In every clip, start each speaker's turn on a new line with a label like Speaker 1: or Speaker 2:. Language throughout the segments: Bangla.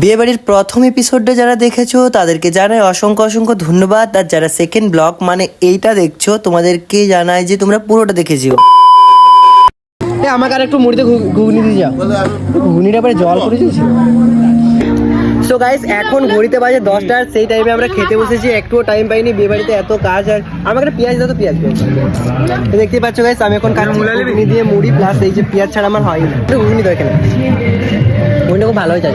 Speaker 1: বিয়ে বাড়ির প্রথম এপিসোডটা যারা দেখেছ, তাদেরকে জানাই অসংখ্য অসংখ্য ধন্যবাদ। আর যারা সেকেন্ড ব্লক মানে এইটা দেখছ, তোমাদেরকে জানাই যে তোমরা পুরোটা দেখেছ
Speaker 2: আমাকে আর একটু মুড়িতে ঘুগনি দিয়ে যাও। ঘুগনিটা পরে জল করে সো গাইস এখন ঘড়িতে বাজে দশটা আর সেই টাইমে আমরা খেতে বসেছি। একটুও টাইম পাইনি বিয়ে বাড়িতে এত কাজ আর আমাকে একটা পেঁয়াজ দাও তো পেঁয়াজ তো দেখতেই পাচ্ছ গাইস আমি এখন কাজ ঘুগনি দিয়ে মুড়ি প্লাস এই যে পেঁয়াজ ছাড়া আমার হয় না। ঘুগনি দাও এখানে। ঘুগনিটা খুব ভালো হয়ে যায়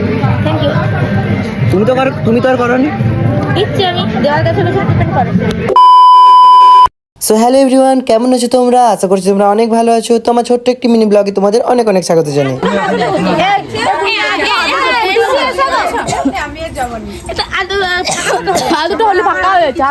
Speaker 2: তুমি তো করো তুমি তো আর করো নি
Speaker 3: আমি দেওয়ার কাছে বসে ডিপেন্ড করে
Speaker 1: সো হ্যালো এভরিওয়ান কেমন আছো তোমরা? আশা করছি তোমরা অনেক ভালো আছো। তো আমার ছোট্ট একটি মিনি ব্লগে তোমাদের অনেক অনেক স্বাগত জানাই।
Speaker 3: দুটো হলে ফাঁকা হয়েছে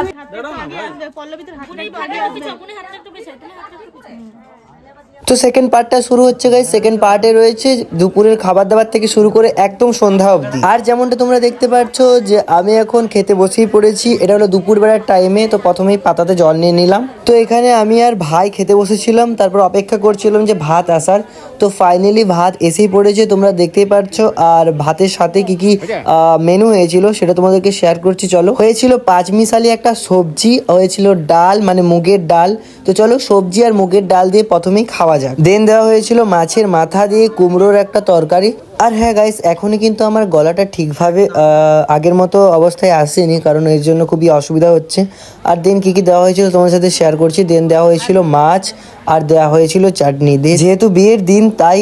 Speaker 1: তো সেকেন্ড পার্টটা শুরু হচ্ছে গাই সেকেন্ড পার্টে রয়েছে দুপুরের খাবার দাবার থেকে শুরু করে একদম সন্ধ্যা অবধি। আর যেমনটা তোমরা দেখতে পাচ্ছ যে আমি এখন খেতে বসেই পড়েছি, এটা হলো দুপুরবেলার টাইমে তো প্রথমেই পাতাতে জল নিয়ে নিলাম। তো এখানে আমি আর ভাই খেতে বসেছিলাম, তারপর অপেক্ষা করছিলাম যে ভাত আসার। তো ফাইনালি ভাত এসেই পড়েছে, তোমরা দেখতেই পাচ্ছ আর ভাতের সাথে কি কি মেনু হয়েছিল সেটা তোমাদেরকে শেয়ার করছি, চলো। হয়েছিল পাঁচ মিশালি একটা সবজি, হয়েছিল ডাল মানে মুগের ডাল। তো চলো সবজি আর মুগের ডাল দিয়ে প্রথমেই খাওয়া যাক। দেন দেওয়া হয়েছিল মাছের মাথা দিয়ে কুমড়োর একটা তরকারি। আর হ্যাঁ গাইস এখনই কিন্তু আমার গলাটা ঠিকভাবে আগের মতো অবস্থায় আসেনি, কারণ এর জন্য খুবই অসুবিধা হচ্ছে। আর দেন কি কি দেওয়া হয়েছিল তোমার সাথে শেয়ার করছি। দেন দেওয়া হয়েছিল মাছ, আর দেওয়া হয়েছিল চাটনি। দিয়ে যেহেতু বিয়ের দিন, তাই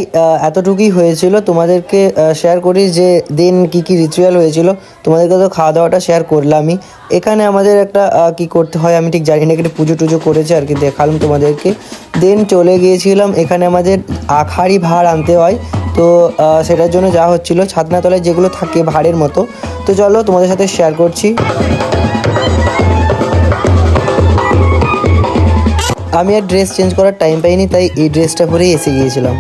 Speaker 1: এতটুকুই হয়েছিল। তোমাদেরকে শেয়ার করি যে দিন কি কি রিচুয়াল হয়েছিল। তোমাদেরকে তো খাওয়া দাওয়াটা শেয়ার করলামই। এখানে আমাদের একটা কি করতে হয়, আমি ঠিক জানি না, একটা পুজো টুজো করেছে আর কি, দেখালাম তোমাদেরকে। দেন চলে গিয়েছিলাম, এখানে আমাদের আখাড়ি ভাড় আনতে হয়। তো সেটার জন্য যা হচ্ছিল ছাদনা তলায় যেগুলো থাকে ভাড়ের মতো। তো চলো, তোমাদের সাথে শেয়ার করছি। আমি আর ড্রেস চেঞ্জ করার টাইম পাইনি, তাই এই ড্রেসটা পরেই এসে গিয়েছিলাম।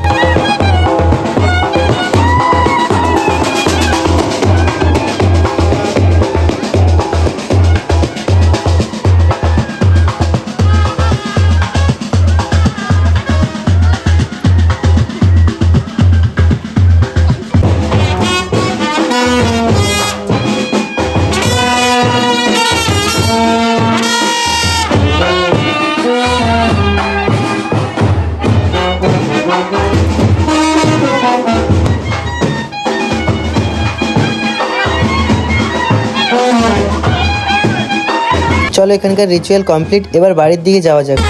Speaker 1: চলো এখানকার রিচুয়াল কমপ্লিট এবার বাড়ির দিকে যাওয়া যাক।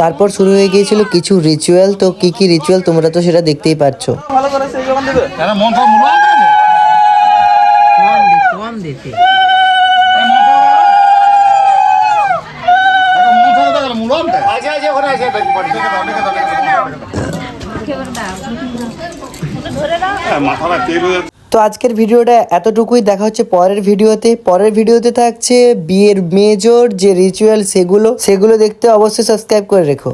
Speaker 1: তারপর শুরু হয়ে গিয়েছিল কিছু রিচুয়াল তো কি কি রিচুয়াল তোমরা তো সেটা দেখতেই পাচ্ছ
Speaker 4: মাথাটা তেল হয়ে
Speaker 1: তো আজকের ভিডিওটা এতটুকুই। দেখা হচ্ছে পরের ভিডিওতে। পরের ভিডিওতে থাকছে বিয়ের মেজর, যে রিচুয়াল সেগুলো। সেগুলো দেখতে অবশ্যই সাবস্ক্রাইব করে রেখো।